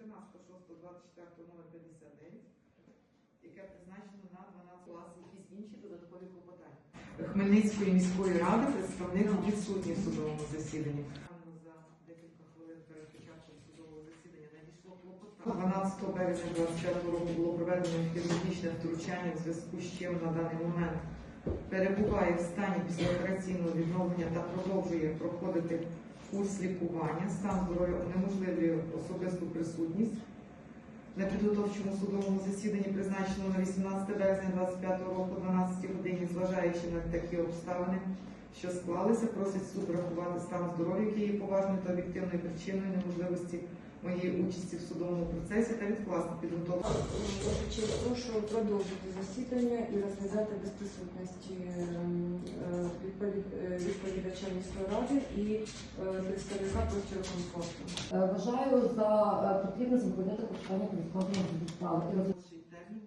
14.06.24 номер 59 яке призначено на 12 класів якісь інші додаткові клопотання. Хмельницької міської ради представник відсутній в судовому засіданні. За декілька хвилин перед початком судового засідання надійшло клопотання. 12 березня 2024 року було проведено хірургічне втручання в зв'язку з чим на даний момент перебуває в стані післяопераційного відновлення та продовжує проходити курс лікування. Стан здоров'я унеможливлює особисту присутність. На підготовчому судовому засіданні призначено на 18 березня 25 року, 12 годині, зважаючи на такі обставини, що склалися, просить суд врахувати стан здоров'я, який є поважною та об'єктивною причиною неможливості моєї участі в судовому процесі та відкласти підготовку. Прошу продовжити засідання і розглядати без присутності ем, відповідача міської ради і е, представника простору комфорту. Е, Вважаю за е, потрібне зупинити почитання підходного до справи і Термін